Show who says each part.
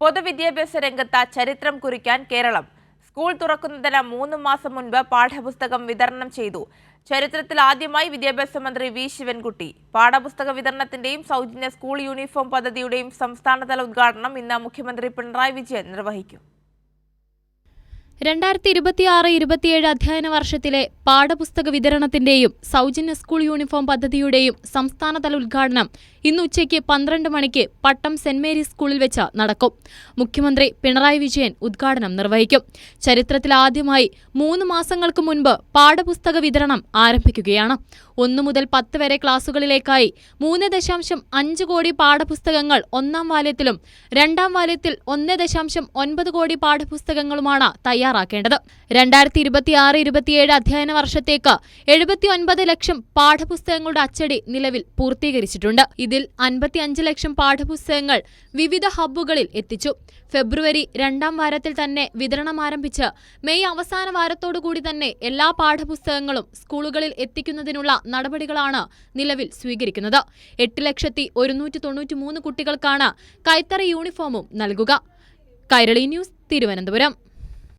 Speaker 1: പൊതുവിദ്യാഭ്യാസ രംഗത്ത് ചരിത്രം കുറിക്കാൻ കേരളം സ്കൂൾ തുറക്കുന്നതിന് മൂന്ന് മാസം മുൻപ് പാഠപുസ്തകം വിതരണം ചെയ്തു. ചരിത്രത്തിൽ ആദ്യമായി വിദ്യാഭ്യാസ മന്ത്രി വി. ശിവൻകുട്ടി. പാഠപുസ്തക വിതരണത്തിന്റെയും സൗജന്യ സ്കൂൾ യൂണിഫോം പദ്ധതിയുടെയും സംസ്ഥാനതല ഉദ്ഘാടനം ഇന്ന് മുഖ്യമന്ത്രി പിണറായി വിജയൻ നിർവഹിക്കും.
Speaker 2: രണ്ടായിരത്തി ഇരുപത്തിയാറ് ഇരുപത്തിയേഴ് അധ്യയന വർഷത്തിലെ പാഠപുസ്തക വിതരണത്തിന്റെയും സൗജന്യ സ്കൂൾ യൂണിഫോം പദ്ധതിയുടെയും സംസ്ഥാനതല ഉദ്ഘാടനം ഇന്ന് ഉച്ചയ്ക്ക് പന്ത്രണ്ട് മണിക്ക് പട്ടം സെന്റ് മേരീസ് സ്കൂളിൽ വെച്ച് നടക്കും. മുഖ്യമന്ത്രി പിണറായി വിജയൻ ഉദ്ഘാടനം നിർവഹിക്കും. ചരിത്രത്തിൽ ആദ്യമായി മൂന്ന് മാസങ്ങൾക്ക് മുൻപ് പാഠപുസ്തക വിതരണം ആരംഭിക്കുകയാണ്. ഒന്നു മുതൽ പത്ത് വരെ ക്ലാസുകളിലേക്കായി മൂന്ന് ദശാംശം അഞ്ച് കോടി പാഠപുസ്തകങ്ങൾ ഒന്നാം വാല്യത്തിലും രണ്ടാം വാല്യത്തിൽ ഒന്ന് ദശാംശം ഒൻപത് കോടി പാഠപുസ്തകങ്ങളുമാണ് തയ്യാറാക്കേണ്ടത്. രണ്ടായിരത്തി ഇരുപത്തിയാറ് ഇരുപത്തിയേഴ് അധ്യയന വർഷത്തേക്ക് എഴുപത്തി ഒൻപത് ലക്ഷം പാഠപുസ്തകങ്ങളുടെ അച്ചടി നിലവിൽ പൂർത്തീകരിച്ചിട്ടുണ്ട്. ഇതിൽ അൻപത്തിയഞ്ച് ലക്ഷം പാഠപുസ്തകങ്ങൾ വിവിധ ഹബ്ബുകളിൽ എത്തിച്ചു. ഫെബ്രുവരി രണ്ടാം വാരത്തിൽ തന്നെ വിതരണം ആരംഭിച്ച് മെയ് അവസാന വാരത്തോടുകൂടി തന്നെ എല്ലാ പാഠപുസ്തകങ്ങളും സ്കൂളുകളിൽ എത്തിക്കുന്നതിനുള്ള നടപടികളാണ് നിലവിൽ സ്വീകരിക്കുന്നത്. എട്ട് ലക്ഷത്തി ഒരുന്നൂറ്റി തൊണ്ണൂറ്റി മൂന്ന് കുട്ടികൾക്കാണ് കൈത്തറി യൂണിഫോമും നൽകുക. കൈരളി ന്യൂസ് തിരുവനന്തപുരം.